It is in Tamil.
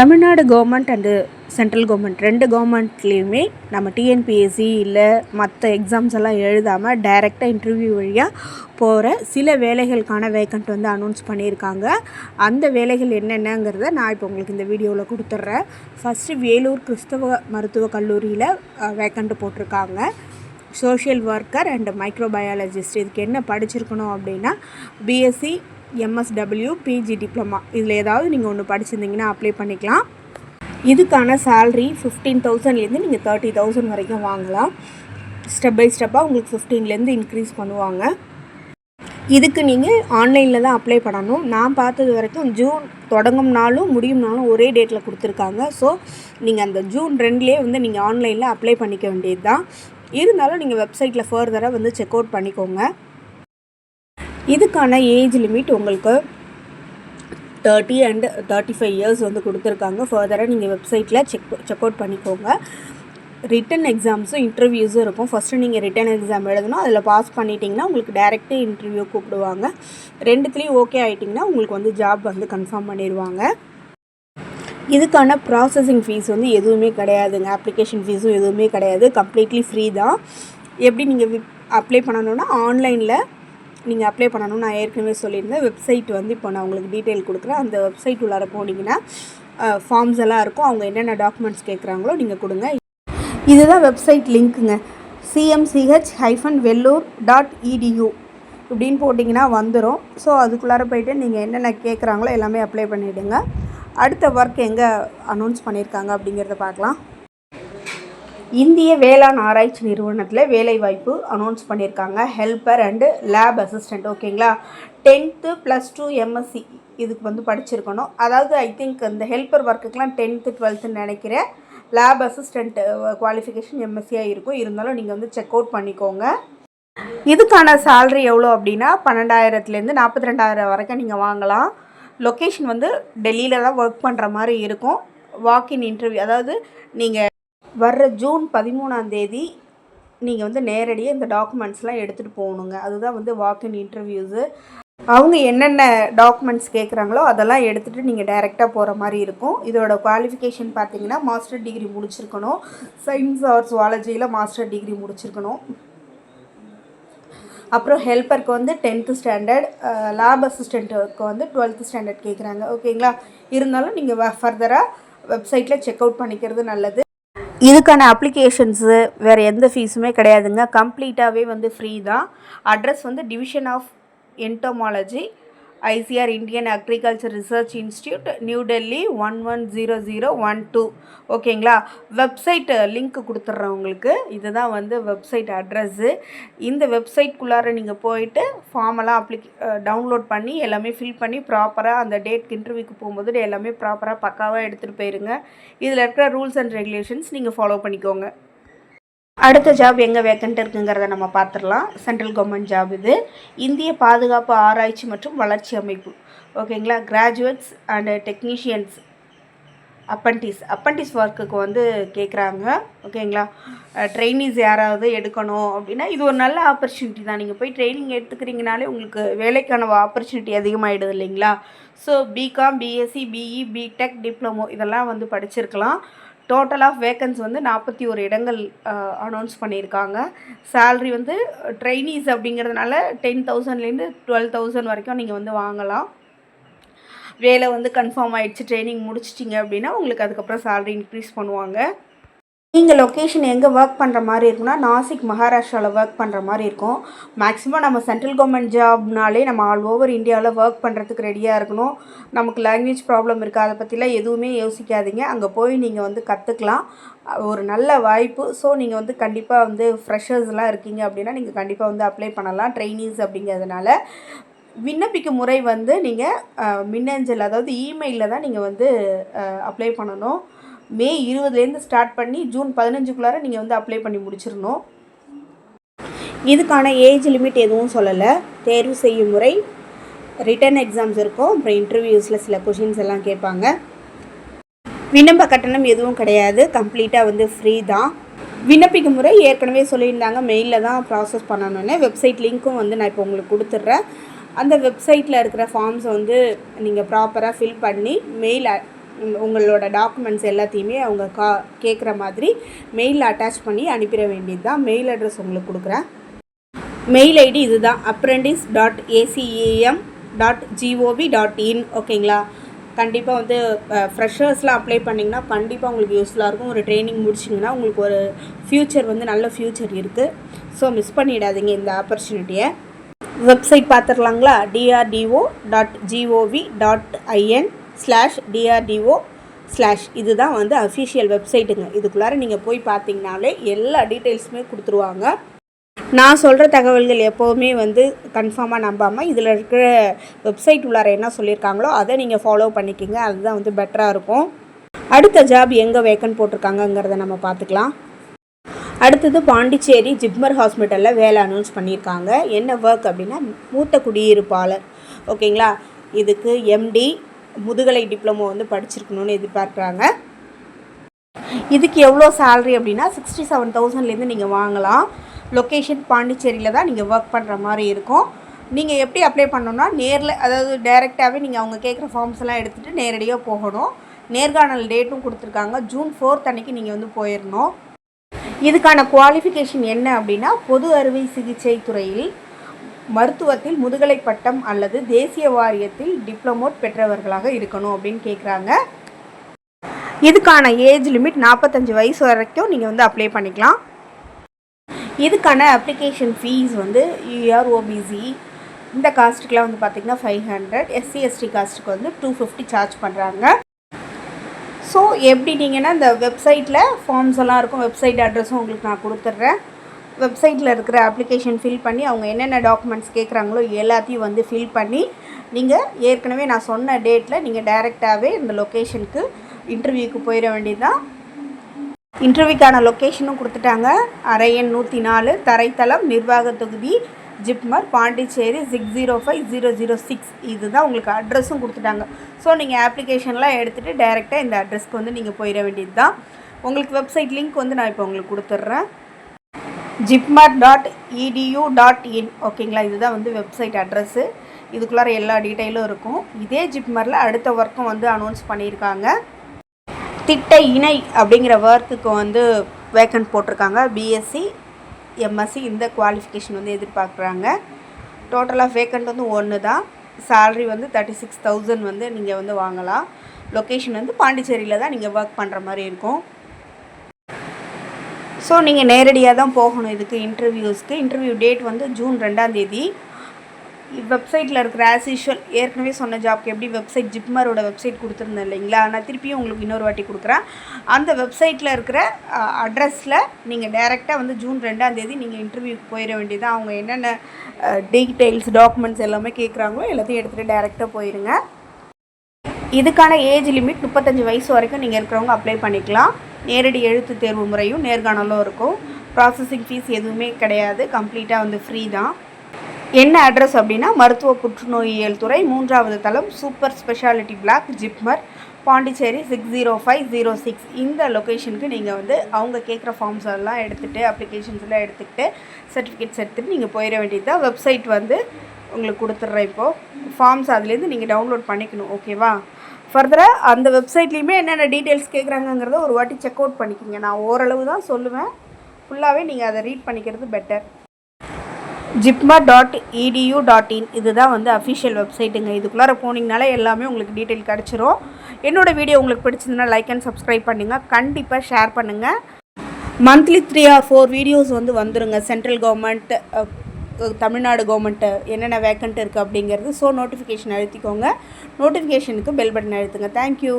Tamil Nadu government and central government ரெண்டு கவர்மெண்ட்லேயுமே நம்ம டிஎன்பிஎஸ்சி இல்லை மற்ற எக்ஸாம்ஸ் எல்லாம் எழுதாமல் டைரெக்டாக இன்டர்வியூ வழியாக போகிற சில வேலைகளுக்கான வேக்கண்ட் வந்து அனௌன்ஸ் பண்ணியிருக்காங்க. அந்த வேலைகள் என்னென்னங்கிறத நான் இப்போ உங்களுக்கு இந்த வீடியோவில் கொடுத்துட்றேன். ஃபஸ்ட்டு வேலூர் கிறிஸ்தவ மருத்துவக் கல்லூரியில் வேக்கண்ட் போட்டிருக்காங்க. சோஷியல் ஒர்க்கர் அண்ட் மைக்ரோபயாலஜிஸ்ட் இதுக்கு என்ன படிச்சிருக்கணும் அப்படின்னா பிஎஸ்சி எம்எஸ்டபிள்யூ பிஜி டிப்ளமா இதில் ஏதாவது நீங்கள் ஒன்று படிச்சிருந்தீங்கன்னா அப்ளை பண்ணிக்கலாம். இதுக்கான சேல்ரி ஃபிஃப்டீன் தௌசண்ட்லேருந்து நீங்கள் தேர்ட்டி தௌசண்ட் வரைக்கும் வாங்கலாம். ஸ்டெப் பை ஸ்டெப்பாக உங்களுக்கு ஃபிஃப்டீன்லேருந்து இன்க்ரீஸ் பண்ணுவாங்க. இதுக்கு நீங்கள் ஆன்லைனில் தான் அப்ளை பண்ணணும். நான் பார்த்தது வரைக்கும் ஜூன் தொடங்கும் நாளும் முடியும் நாளும் ஒரே டேட்டில் கொடுத்துருக்காங்க. ஸோ நீங்கள் அந்த ஜூன் ரெண்டுலேயே வந்து நீங்கள் ஆன்லைனில் அப்ளை பண்ணிக்க வேண்டியது தான் இருந்தாலும் நீங்கள் வெப்சைட்டில் ஃபர்தராக வந்து செக் அவுட் பண்ணிக்கோங்க. இதுக்கான ஏஜ் லிமிட் உங்களுக்கு thirty and thirty five years வந்து கொடுத்துருக்காங்க. ஃபர்தராக நீங்கள் வெப்சைட்டில் செக் செக் அவுட் பண்ணிக்கோங்க. ரிட்டன் எக்ஸாம்ஸும் இன்டர்வியூஸும் இருக்கும். ஃபஸ்ட்டு நீங்கள் ரிட்டன் எக்ஸாம் எழுதணும். அதில் பாஸ் பண்ணிட்டீங்கன்னா உங்களுக்கு டேரெக்டே இன்டர்வியூ கூப்பிடுவாங்க. ரெண்டுத்துலேயும் ஓகே ஆகிட்டிங்கன்னா உங்களுக்கு வந்து ஜாப் வந்து கன்ஃபார்ம் பண்ணிடுவாங்க. இதுக்கான ப்ராசஸிங் ஃபீஸ் வந்து எதுவுமே கிடையாதுங்க. அப்ளிகேஷன் ஃபீஸும் எதுவுமே கிடையாது. கம்ப்ளீட்லி ஃப்ரீ தான். எப்படி நீங்கள் அப்ளை பண்ணணுன்னா ஆன்லைனில் நீங்கள் அப்ளை பண்ணணும் நான் ஏற்கனவே சொல்லியிருந்தேன். வெப்சைட் வந்து இப்போ நான் உங்களுக்கு டீட்டெயில் கொடுக்குறேன். அந்த வெப்சைட் உள்ளார போனீங்கன்னா ஃபார்ம்ஸ் எல்லாம் இருக்கும். அவங்க என்னென்ன டாக்குமெண்ட்ஸ் கேட்குறாங்களோ நீங்கள் கொடுங்க. இதுதான் website லிங்க்குங்க CMCH hyphen Vellore dot edu இப்படின்னு போட்டிங்கன்னா வந்துடும் ஸோ அதுக்குள்ளார போயிட்டு நீங்கள் என்னென்ன கேட்குறாங்களோ எல்லாமே அப்ளை பண்ணிவிடுங்க அடுத்த ஒர்க் எங்கே அனௌன்ஸ் பண்ணியிருக்காங்க அப்படிங்கிறத பார்க்கலாம். இந்திய வேளாண் ஆராய்ச்சி நிறுவனத்தில் வேலைவாய்ப்பு அனௌன்ஸ் பண்ணியிருக்காங்க ஹெல்ப்பர் அண்டு லேப் அசிஸ்டண்ட் ஓகேங்களா டென்த்து ப்ளஸ் டூ எம்எஸ்சி இதுக்கு வந்து படிச்சிருக்கணும். அதாவது ஐ திங்க் இந்த ஹெல்ப்பர் ஒர்க்குக்கெலாம் டென்த்து டுவெல்த்துன்னு நினைக்கிறேன். லேப் அசிஸ்டண்ட் குவாலிஃபிகேஷன் எம்எஸ்சியாக இருக்கும். இருந்தாலும் நீங்கள் வந்து செக் அவுட் பண்ணிக்கோங்க. இதுக்கான சேல்ரி எவ்வளோ அப்படின்னா பன்னெண்டாயிரத்துலேருந்து நாற்பத்தி ரெண்டாயிரம் வரைக்கும் நீங்கள் வாங்கலாம். லொக்கேஷன் வந்து டெல்லியில் தான் ஒர்க் பண்ணுற மாதிரி இருக்கும். வாக்கின் இன்டர்வியூ அதாவது நீங்கள் வர்ற ஜூன் பதிமூணாம் தேதி நீங்கள் வந்து நேரடியாக இந்த டாக்குமெண்ட்ஸ்லாம் எடுத்துகிட்டு போகணுங்க. அதுதான் வந்து வாக்கின் இன்டர்வியூஸு அவங்க என்னென்ன டாக்குமெண்ட்ஸ் கேட்குறாங்களோ அதெல்லாம் எடுத்துகிட்டு நீங்கள் டைரெக்டாக போகிற மாதிரி இருக்கும். இதோட குவாலிஃபிகேஷன் பார்த்தீங்கன்னா மாஸ்டர் டிகிரி முடிச்சிருக்கணும். சயின்ஸ் ஆர் சுவாலஜியில் மாஸ்டர் டிகிரி முடிச்சிருக்கணும். அப்புறம் ஹெல்ப்பருக்கு வந்து டென்த்து ஸ்டாண்டர்ட் லேப் அசிஸ்டண்ட்டுக்கு வந்து டுவெல்த்து ஸ்டாண்டர்ட் கேட்குறாங்க ஓகேங்களா இருந்தாலும் நீங்கள் ஃபர்தராக வெப்சைட்டில் செக் அவுட் பண்ணிக்கிறது நல்லது. இதுக்கான அப்ளிகேஷன்ஸு வேறு எந்த ஃபீஸுமே கிடையாதுங்க. கம்ப்ளீட்டாகவே வந்து ஃப்ரீ தான். அட்ரஸ் வந்து division of entomology ICR Indian agriculture research institute new Delhi one one zero zero one two ஓகேங்களா வெப்சைட்டு லிங்க் கொடுத்துட்றேன் உங்களுக்கு. இதுதான் வந்து வெப்சைட் அட்ரஸ்ஸு இந்த வெப்சைட்குள்ளார நீங்கள் போயிட்டு ஃபார்மெல்லாம் அப்ளிகே டவுன்லோட் பண்ணி எல்லாமே ஃபில் பண்ணி ப்ராப்பராக அந்த டேட்க்கு இன்டர்வியூக்கு போகும்போது எல்லாமே ப்ராப்பராக பக்காவாக எடுத்துகிட்டு போயிருங்க. இதில் இருக்கிற ரூல்ஸ் அண்ட் ரெகுலேஷன்ஸ் நீங்கள் ஃபாலோ பண்ணிக்கோங்க. அடுத்த ஜாப் எங்கே வேக்கண்ட் இருக்குங்கிறத நம்ம பார்த்துடலாம். சென்ட்ரல் கவர்மெண்ட் ஜாப் இது. இந்திய பாதுகாப்பு ஆராய்ச்சி மற்றும் வளர்ச்சி அமைப்பு. ஓகேங்களா graduates and technicians apprentice apprentice ஒர்க்குக்கு வந்து கேட்குறாங்க ஓகேங்களா ட்ரைனிஸ் யாராவது எடுக்கணும் அப்படின்னா இது ஒரு நல்ல ஆப்பர்ச்சுனிட்டி தான். நீங்கள் போய் ட்ரைனிங் எடுத்துக்கிறீங்கனாலே உங்களுக்கு வேலைக்கான ஆப்பர்ச்சுனிட்டி அதிகமாகிடுது இல்லைங்களா? So BCom BSc BE BTech diploma இதெல்லாம் வந்து படிச்சிருக்கலாம். டோட்டல் ஆஃப் வேக்கன்ஸ் வந்து நாற்பத்தி ஒரு இடங்கள் அனௌன்ஸ் பண்ணியிருக்காங்க. சேல்ரி வந்து ட்ரைனீஸ் அப்படிங்கிறதுனால டென் தௌசண்ட்லேருந்து டுவெல் தௌசண்ட் வரைக்கும் நீங்கள் வந்து வாங்கலாம். வேலை வந்து கன்ஃபார்ம் ஆகிடுச்சு ட்ரைனிங் முடிச்சிட்டிங்க அப்படின்னா உங்களுக்கு அதுக்கப்புறம் சேல்ரி இன்க்ரீஸ் பண்ணுவாங்க. நீங்கள் லொக்கேஷன் எங்கே ஒர்க் பண்ணுற மாதிரி இருக்குன்னா நாசிக் மகாராஷ்டிராவில் ஒர்க் பண்ணுற மாதிரி இருக்கும். மேக்ஸிமம் நம்ம சென்ட்ரல் கவர்மெண்ட் ஜாப்னாலே நம்ம ஆல் ஓவர் இந்தியாவில் ஒர்க் பண்ணுறதுக்கு ரெடியாக இருக்கணும். நமக்கு லாங்குவேஜ் ப்ராப்ளம் இருக்குது அதை பற்றிலாம் எதுவுமே யோசிக்காதீங்க. அங்கே போய் நீங்கள் வந்து கற்றுக்கலாம் ஒரு நல்ல வாய்ப்பு. ஸோ நீங்கள் வந்து கண்டிப்பாக வந்து ஃப்ரெஷர்ஸ்லாம் இருக்கீங்க அப்படின்னா நீங்கள் கண்டிப்பாக வந்து அப்ளை பண்ணலாம். ட்ரைனிஸ் அப்படிங்கிறதுனால. விண்ணப்பிக்கும் முறை வந்து நீங்கள் மின்னஞ்சல் அதாவது இமெயிலில் தான் நீங்கள் வந்து அப்ளை பண்ணணும். மே இருபதுலேருந்து ஸ்டார்ட் பண்ணி ஜூன் பதினஞ்சுக்குள்ளார நீங்கள் வந்து அப்ளை பண்ணி முடிச்சிடணும். இதுக்கான ஏஜ் லிமிட் எதுவும் சொல்லலை. தேர்வு செய்யும் முறை ரிட்டன் எக்ஸாம்ஸ் இருக்கும். அப்புறம் இன்டர்வியூஸில் சில கொஷின்ஸ் எல்லாம் கேட்பாங்க. விண்ணப்ப கட்டணம் எதுவும் கிடையாது. கம்ப்ளீட்டாக வந்து ஃப்ரீ தான். விண்ணப்பிக்கும் முறை ஏற்கனவே சொல்லியிருந்தாங்க. மெயிலில் தான் ப்ராசஸ் பண்ணணுன்னு வெப்சைட் லிங்க்கும் வந்து நான் இப்போ உங்களுக்கு கொடுத்துட்றேன். அந்த வெப்சைட்டில் இருக்கிற ஃபார்ம்ஸை வந்து நீங்கள் ப்ராப்பராக ஃபில் பண்ணி மெயில் உங்களோட டாக்குமெண்ட்ஸ் எல்லாத்தையுமே அவங்க கா கேட்குற மாதிரி மெயிலில் அட்டாச் பண்ணி அனுப்பிட வேண்டியது தான் மெயில் அட்ரஸ் உங்களுக்கு கொடுக்குறேன். மெயில் ஐடி இதுதான். Apprentice dot ACAM dot GOV dot in ஓகேங்களா கண்டிப்பாக வந்து ஃப்ரெஷர்ஸ்லாம் அப்ளை பண்ணிங்கன்னா கண்டிப்பாக உங்களுக்கு யூஸ்ஃபுல்லாக இருக்கும். ஒரு ட்ரைனிங் முடிச்சிங்கன்னா உங்களுக்கு ஒரு ஃப்யூச்சர் வந்து நல்ல ஃப்யூச்சர் இருக்குது ஸோ மிஸ் பண்ணிடாதீங்க இந்த ஆப்பர்ச்சுனிட்டியை website பார்த்துடலாங்களா DRDO dot GOV dot IN slash DRDO slash இதுதான் வந்து அஃபிஷியல் வெப்சைட்டுங்க இதுக்குள்ளார நீங்கள் போய் பார்த்தீங்கனாலே எல்லா டீட்டெயில்ஸுமே கொடுத்துருவாங்க. நான் சொல்கிற தகவல்கள் எப்போவுமே வந்து கன்ஃபார்மாக நம்பாமல் இதில் இருக்கிற வெப்சைட் உள்ளார என்ன சொல்லியிருக்காங்களோ அதை நீங்கள் ஃபாலோ பண்ணிக்கிங்க. அதுதான் வந்து பெட்டராக இருக்கும். அடுத்த ஜாப் எங்கே வேக்கன் போட்டிருக்காங்கங்கிறத நம்ம பார்த்துக்கலாம். அடுத்தது பாண்டிச்சேரி ஜிப்மர் ஹாஸ்பிட்டலில் வேலை அனௌன்ஸ் பண்ணியிருக்காங்க. என்ன ஒர்க் அப்படின்னா மூத்த குடியிருப்பாளர். ஓகேங்களா? இதுக்கு எம்டி முதுகலை டிப்ளமோ வந்து படிச்சிருக்கணும்னு எதிர்பார்க்குறாங்க. இதுக்கு எவ்வளோ சேல்ரி அப்படின்னா சிக்ஸ்டி செவன் தௌசண்ட்லேருந்து நீங்கள் வாங்கலாம். லொக்கேஷன் பாண்டிச்சேரியில் தான் நீங்கள் ஒர்க் பண்ணுற மாதிரி இருக்கும். நீங்கள் எப்படி அப்ளை பண்ணணும்னா நேரில் அதாவது டைரெக்டாகவே நீங்கள் அவங்க கேட்குற ஃபார்ம்ஸ் எல்லாம் எடுத்துகிட்டு நேரடியாக போகணும். நேர்காணல் டேட்டும் கொடுத்துருக்காங்க. ஜூன் ஃபோர்த் அன்னைக்கு நீங்கள் வந்து போயிடணும் இதுக்கான குவாலிஃபிகேஷன் என்ன அப்படின்னா பொது அறுவை சிகிச்சை துறையில் மருத்துவத்தில் முதுகலை பட்டம் அல்லது தேசிய வாரியத்தில் டிப்ளமோட் பெற்றவர்களாக இருக்கணும் அப்படின்னு கேட்குறாங்க இதுக்கான ஏஜ் லிமிட் நாற்பத்தஞ்சு வயசு வரைக்கும் நீங்கள் வந்து அப்ளை பண்ணிக்கலாம். இதுக்கான அப்ளிகேஷன் ஃபீஸ் வந்து யூஆர் ஓபிசி இந்த காஸ்ட்டுக்கெலாம் வந்து பார்த்திங்கன்னா ஃபைவ் ஹண்ட்ரட் எஸ்சி எஸ்டி காஸ்ட்டுக்கு வந்து டூ ஃபிஃப்டி சார்ஜ் பண்ணுறாங்க ஸோ எப்படி நீங்கன்னா இந்த வெப்சைட்டில் ஃபார்ம்ஸ் எல்லாம் இருக்கும் வெப்சைட் அட்ரஸும் உங்களுக்கு நான் கொடுத்துட்றேன். வெப்சைட்டில் இருக்கிற அப்ளிகேஷன் ஃபில் பண்ணி அவங்க என்னென்ன டாக்குமெண்ட்ஸ் கேட்குறாங்களோ எல்லாத்தையும் வந்து ஃபில் பண்ணி நீங்கள் ஏற்கனவே நான் சொன்ன டேட்டில் நீங்கள் டைரெக்டாகவே இந்த லொக்கேஷனுக்கு இன்டர்வியூக்கு போயிட வேண்டியதுதான். இன்டர்வியூக்கான லொக்கேஷனும் கொடுத்துட்டாங்க. அரையன் நூற்றி நாலு தரைத்தளம் நிர்வாக தொகுதி JIPMER Pondicherry six zero five zero zero six இதுதான் உங்களுக்கு அட்ரஸும் கொடுத்துட்டாங்க. ஸோ நீங்கள் அப்ளிகேஷன்லாம் எடுத்துகிட்டு டைரெக்டாக இந்த அட்ரஸ்க்கு வந்து நீங்கள் போயிட வேண்டியது தான் உங்களுக்கு வெப்சைட் லிங்க் வந்து நான் இப்போ உங்களுக்கு கொடுத்துட்றேன். JIPMER dot edu dot in ஓகேங்களா? இதுதான் வந்து வெப்சைட் அட்ரஸ்ஸு. இதுக்குள்ளார எல்லா டீட்டெயிலும் இருக்கும். இதே ஜிப்மரில் அடுத்த ஒர்க்கும் வந்து அனௌன்ஸ் பண்ணியிருக்காங்க. திட்ட இணை அப்படிங்கிற ஒர்க்குக்கு வந்து வேக்கன்ட் போட்டிருக்காங்க. பிஎஸ்சி எம்எஸ்சி இந்த குவாலிஃபிகேஷன் வந்து எதிர்பார்க்குறாங்க. டோட்டலாக வேக்கண்ட் வந்து ஒன்று தான் சேல்ரி வந்து தேர்ட்டி சிக்ஸ் தௌசண்ட் வந்து நீங்கள் வந்து வாங்கலாம். லொக்கேஷன் வந்து பாண்டிச்சேரியில் தான் நீங்கள் ஒர்க் பண்ணுற மாதிரி இருக்கும். ஸோ நீங்கள் நேரடியாக தான் போகணும் இதுக்கு இன்டர்வியூஸ்க்கு இன்டர்வியூ டேட் வந்து ஜூன் ரெண்டாந்தேதி வெப்சைட்டில் இருக்கிற ஆஸ் யூஷுவல் ஏற்கனவே சொன்ன ஜாப்க்கு எப்படி வெப்சைட் ஜிப்மரோட வெப்சைட் கொடுத்துருந்தேன் இல்லைங்களா? நான் திருப்பியும் உங்களுக்கு இன்னொரு வாட்டி கொடுக்குறேன். அந்த வெப்சைட்டில் இருக்கிற அட்ரஸில் நீங்கள் டைரெக்டாக வந்து ஜூன் ரெண்டாந்தேதி நீங்கள் இன்டர்வியூக்கு போயிட வேண்டியதாக அவங்க என்னென்ன டீட்டெயில்ஸ் டாக்குமெண்ட்ஸ் எல்லாமே கேட்குறாங்களோ எல்லாத்தையும் எடுத்துகிட்டு டைரெக்டாக போயிடுங்க இதுக்கான ஏஜ் லிமிட் முப்பத்தஞ்சு வயசு வரைக்கும் நீங்கள் இருக்கிறவங்க அப்ளை பண்ணிக்கலாம். நேரடி எழுத்து தேர்வு முறையும் நேர்காணலும் இருக்கும். ப்ராசஸிங் ஃபீஸ் எதுவுமே கிடையாது. கம்ப்ளீட்டாக வந்து ஃப்ரீ தான். என்ன அட்ரஸ் அப்படின்னா மருத்துவ புற்றுநோயியல் துறை மூன்றாவது தளம் super speciality block JIPMER Pondicherry six zero five zero six இந்த லொக்கேஷனுக்கு நீங்கள் வந்து அவங்க கேட்குற ஃபார்ம்ஸ் எல்லாம் எடுத்துகிட்டு அப்ளிகேஷன்ஸ் எல்லாம் எடுத்துக்கிட்டு சர்டிஃபிகேட்ஸ் எடுத்துகிட்டு நீங்கள் போயிட வேண்டியது தான். வெப்சைட் வந்து உங்களுக்கு கொடுத்துட்றேன் இப்போது ஃபார்ம்ஸ் அதுலேருந்து நீங்கள் டவுன்லோட் பண்ணிக்கணும் ஓகேவா ஃபர்தராக அந்த வெப்சைட்லேயுமே என்னென்ன டீட்டெயில்ஸ் கேட்குறாங்கங்கிறத ஒரு வாட்டி செக் அவுட் பண்ணிக்கோங்க. நான் ஓரளவு தான் சொல்லுவேன். ஃபுல்லாகவே நீங்கள் அதை ரீட் பண்ணிக்கிறது better JIPMER dot edu dot in இதுதான் வந்து அஃபிஷியல் வெப்சைட்டுங்க இதுக்குள்ளார போனீங்கனாலே எல்லாமே உங்களுக்கு டீட்டெயில் கிடச்சிரும். என்னோட வீடியோ உங்களுக்கு பிடிச்சிருந்தனா லைக் அண்ட் சப்ஸ்கிரைப் பண்ணுங்கள் கண்டிப்பாக ஷேர் பண்ணுங்கள் monthly three or four videos வந்து வந்துருங்க. சென்ட்ரல் கவர்மெண்ட் தமிழ்நாடு கவர்மெண்ட்டு என்னென்ன வேக்கண்ட் இருக்குது அப்படிங்கிறது ஸோ நோட்டிஃபிகேஷன் அழுத்திக்கோங்க. நோட்டிஃபிகேஷனுக்கு பெல் பட்டன் அழுத்துங்க. Thank you